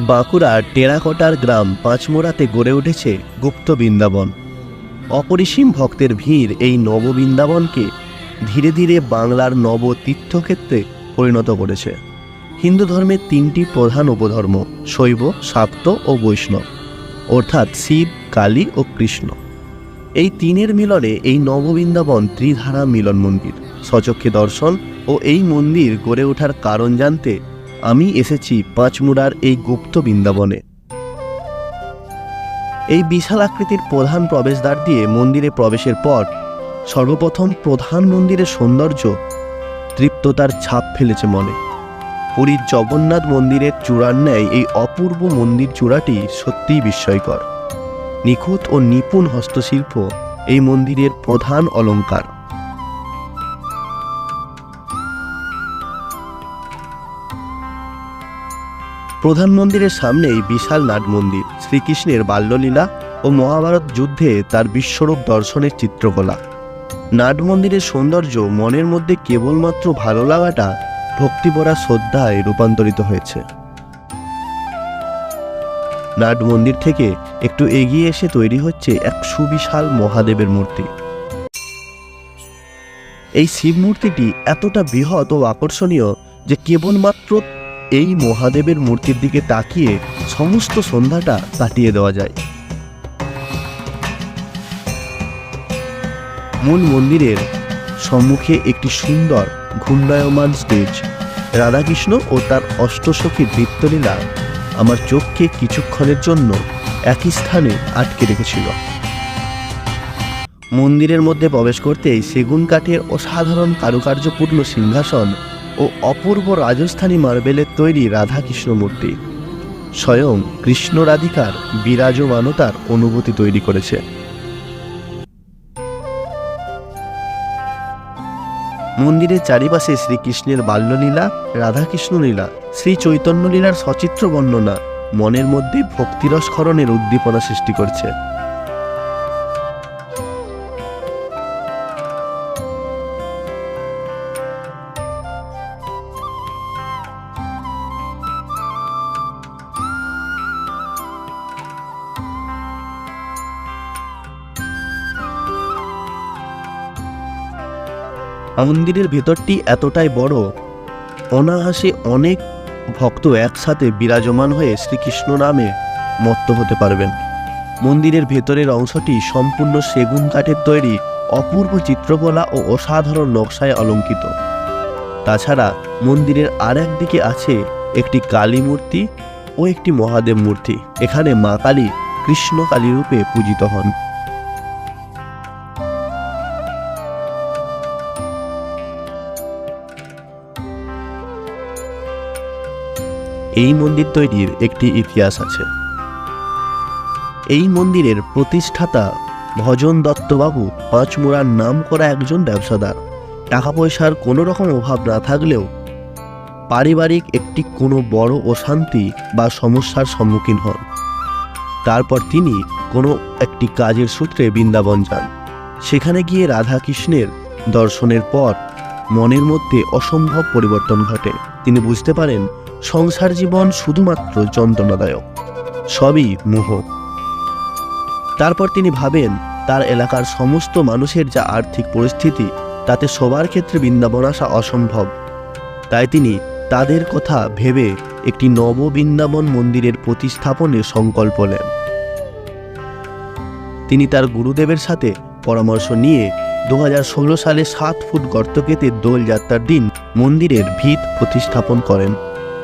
বাঁকুড়ার টেরাকোটার গ্রাম পাঁচমোড়াতে গড়ে উঠেছে গুপ্ত বৃন্দাবন। অপরিসীম ভক্তের ভিড় এই নববৃন্দাবনকে ধীরে ধীরে বাংলার নব তীর্থক্ষেত্রে পরিণত করেছে। হিন্দু ধর্মের তিনটি প্রধান উপধর্ম শৈব, শাক্ত ও বৈষ্ণব, অর্থাৎ শিব, কালী ও কৃষ্ণ। এই তিনের মিলনে এই নববৃন্দাবন ত্রিধারা মিলন মন্দির সচক্ষে দর্শন ও এই মন্দির গড়ে ওঠার কারণ জানতে আমি এসেছি পাঁচমুড়ার এই গুপ্ত বৃন্দাবনে। এই বিশাল আকৃতির প্রধান প্রবেশদ্বার দিয়ে মন্দিরে প্রবেশের পর সর্বপ্রথম প্রধান মন্দিরের সৌন্দর্য তৃপ্ততার ছাপ ফেলেছে মনে। পুরীর জগন্নাথ মন্দিরের চূড়ার ন্যায় এই অপূর্ব মন্দির চূড়াটি সত্যিই বিস্ময়কর। নিখুঁত ও নিপুণ হস্তশিল্প এই মন্দিরের প্রধান অলংকার প্রধান মন্দিরের সামনেই বিশাল নাট মন্দির। শ্রীকৃষ্ণের বাল্যলীলা ও মহাভারত যুদ্ধে তার বিশ্বরূপ দর্শনের চিত্রকলা। নাট মন্দিরের সৌন্দর্য মনের মধ্যে কেবলমাত্র ভালো লাগাটা ভক্তিভরা শ্রদ্ধায় রূপান্তরিত হয়েছে। নাট মন্দির থেকে একটু এগিয়ে এসে তৈরি হচ্ছে এক সুবিশাল মহাদেবের মূর্তি। এই শিব মূর্তিটি এতটা বৃহৎ ও আকর্ষণীয় যে কেবলমাত্র এই মহাদেবের মূর্তির দিকে তাকিয়ে সমস্ত সন্ধ্যাটা কাটিয়ে দেওয়া যায়। মূল মন্দিরের সম্মুখে একটি সুন্দর ঘূর্ণায়মান স্টেজ রাধাকৃষ্ণ ও তার অষ্টসখীর নৃত্যলীলা আমার চোখকে কিছুক্ষণের জন্য একই স্থানে আটকে রেখেছিল। মন্দিরের মধ্যে প্রবেশ করতেই সেগুন কাঠের অসাধারণ কারুকার্যপূর্ণ সিংহাসন ও অপূর্ব রাজস্থানী মার্বেলের তৈরি রাধাকৃষ্ণ মূর্তি। স্বয়ং কৃষ্ণ রাধিকার বিরাজমানতার অনুভূতি তৈরি করেছে। মন্দিরের চারিপাশে শ্রীকৃষ্ণের বাল্যলীলা রাধাকৃষ্ণ লীলা শ্রী চৈতন্য লীলার সচিত্র বর্ণনা মনের মধ্যে ভক্তিরস্খরণের উদ্দীপনা সৃষ্টি করছে। মন্দিরের ভেতরটি এতটাই বড়, অনায়াসে অনেক ভক্ত একসাথে বিরাজমান হয়ে শ্রীকৃষ্ণ নামে মত্ত হতে পারবেন। মন্দিরের ভেতরের অংশটি সম্পূর্ণ সেগুন কাঠের তৈরি, অপূর্ব চিত্রকলা ও অসাধারণ নকশায় অলঙ্কিত। তাছাড়া মন্দিরের আর একদিকে আছে একটি কালী মূর্তি ও একটি মহাদেব মূর্তি। এখানে মা কালী কৃষ্ণ কালী রূপে পূজিত হন। এই মন্দির তৈরির একটি ইতিহাস আছে। এই মন্দিরের প্রতিষ্ঠাতা ভজন দত্তবাবু পাঁচমুড়ার নাম করা একজন ব্যবসাদার। টাকা পয়সার কোনো রকম অভাব না থাকলেও পারিবারিক একটি কোনো বড় অশান্তি বা সমস্যার সম্মুখীন হন। তারপর তিনি কোনো একটি কাজের সূত্রে বৃন্দাবন যান। সেখানে গিয়ে রাধা কৃষ্ণের দর্শনের পর মনের মধ্যে অসম্ভব পরিবর্তন ঘটে। তিনি বুঝতে পারেন, সংসার জীবন শুধুমাত্র যন্ত্রণাদায়ক। সবই মোহ। তারপর তিনি ভাবেন, তার এলাকার সমস্ত মানুষের যা আর্থিক পরিস্থিতি, তাতে সবার ক্ষেত্রে বৃন্দাবন আসা অসম্ভব। তাই তিনি তাদের কথা ভেবে একটি নব বৃন্দাবন মন্দিরের প্রতিস্থাপনে সংকল্প নেন। তিনি তার গুরুদেবের সাথে পরামর্শ নিয়ে দু হাজার ষোলো সালে সাত ফুট গর্ত কেটে দোলযাত্রার দিন মন্দিরের ভিত প্রতিস্থাপন করেন।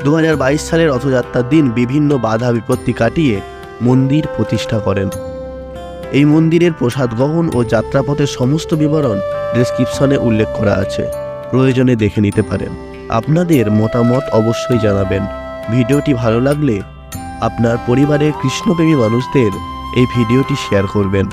দু হাজার বাইশ সালের রথযাত্রার দিন বিভিন্ন বাধা বিপত্তি কাটিয়ে মন্দির প্রতিষ্ঠা করেন। এই মন্দিরের প্রসাদ গ্রহণ ও যাত্রাপথের সমস্ত বিবরণ ডেসক্রিপশনে উল্লেখ করা আছে। প্রয়োজনে দেখে নিতে পারেন। আপনাদের মতামত অবশ্যই জানাবেন। ভিডিওটি ভালো লাগলে আপনার পরিবারের কৃষ্ণপ্রেমী মানুষদের এই ভিডিওটি শেয়ার করবেন।